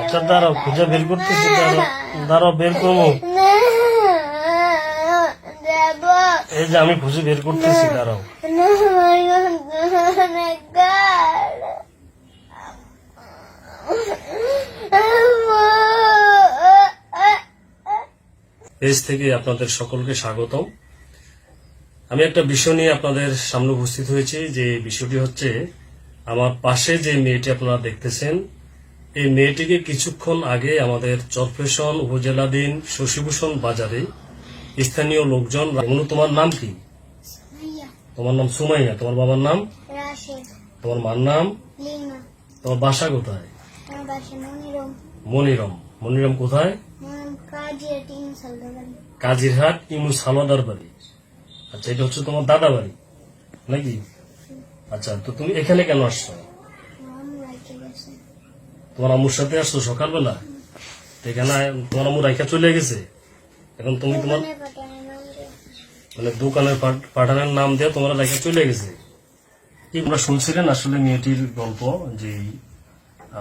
আচ্ছা দাঁড়াও খুঁজে বের করতেছি দাঁড়াও দাঁড়াও বের করব। এই যে আমি খুঁজে বের করতেছি দাঁড়াও। পেজ থেকে আপনাদের সকলকে স্বাগতম। আমি একটা বিষয় নিয়ে আপনাদের সামনে উপস্থিত হয়েছি যে বিষয়টি হচ্ছে আমার পাশে যে মেয়েটি আপনারা দেখতেছেন এই মেয়েটিকে কিছুক্ষণ আগে আমাদের চরফেশন উপজেলাধীন শশীভূষণ বাজারে স্থানীয় লোকজন মনু তোমার নাম কি? তোমার নাম সুমাইয়া। তোমার বাবার নাম? তোমার মার নাম? তোমার বাসা কোথায়? মনিরম। মনিরম। কোথায়? কাজিরহাট ইমু সালাদার বাড়ি আচ্ছা এটা হচ্ছে তোমার দাদা বাড়ি নাকি? আচ্ছা তো তুমি এখানে কেন আসছো? তোমার আম্মুর সাথে আসছো সকালবেলা? এখানে তোমার আম্মু রাইখা চলে গেছে? এখন তুমি তোমার মনে দোকানের পাঠ- পাঠানের নাম দিয়ে তোমরা রাইখা চলে গেছে। তোমরা শুনছিলেন আসলে মেয়েটির গল্প? যে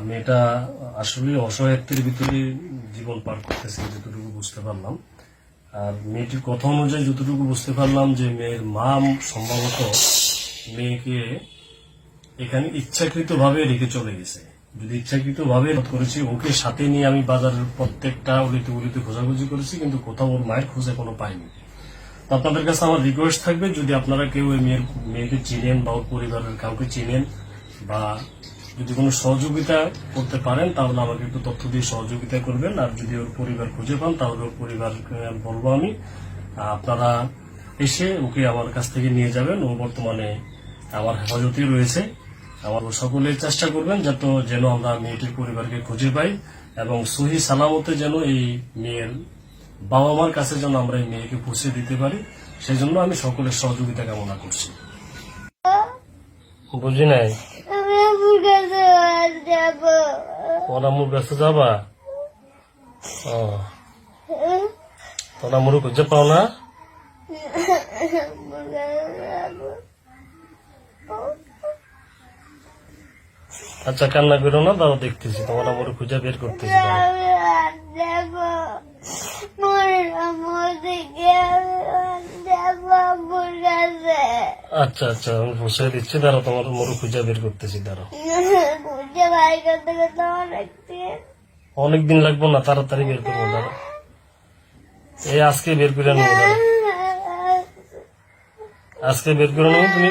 মেয়েটা আসলে অসহায়ত্বের ভিতরে জীবন পার করতেছে, যতটুকু বুঝতে পারলাম। আর মেয়েটির কথা অনুযায়ী যতটুকু বুঝতে পারলাম যে, মেয়ের মা সম্ভবত মেয়েকে এখানে ইচ্ছাকৃত ভাবে রেখে চলে গেছে। যদি ইচ্ছাকৃত ভাবে করেছি, ওকে সাথে নিয়ে আমি বাজারের প্রত্যেকটা উলিতে উলিতে খোঁজাখুঁজি করেছি, কিন্তু কোথাও ওর মায়ের খোঁজে কোনো পাইনি। তো আপনাদের কাছে আমার রিকোয়েস্ট থাকবে, যদি আপনারা কেউ ওই মেয়ের, মেয়েকে চিনেন বা ওর পরিবারের কাউকে চিনেন বা যদি কোনো সহযোগিতা করতে পারেন, তাহলে আমাকে একটু তথ্য দিয়ে সহযোগিতা করবেন। আর যদি ওর পরিবার খুঁজে পান, তাহলে ওর পরিবার বলব আমি, আপনারা এসে ওকে আমার কাছ থেকে নিয়ে যাবেন। ও বর্তমানে আমার হেফাজতে রয়েছে। আমার সকলে চেষ্টা করবেন যাতে যেন আমরা মেয়েটির পরিবারকে খুঁজে পাই এবং সহি সালামতে যেন এই মেয়ের বাবা মার কাছে যেন আমরা এই মেয়েকে পৌঁছে দিতে পারি সেই জন্য আমি সকলের সহযোগিতা কামনা করছি। বুঝি নাই? আপুর কাছে যাব? ও। পাও না আপুর কাছে যাব আচ্ছা কান্না করো না দাও দেখতেছি, তোমরা মুরু খুঁজে বের করতেছি আচ্ছা আচ্ছা আমি পৌঁছে দিচ্ছি দাঁড়া তোমার মুরু খুঁজে বের করতেছি দিন অনেকদিন লাগবে না, তাড়াতাড়ি বের করব, দাঁড়াও। এই আজকে বের করে নেব আজকে বের করে নেব, তুমি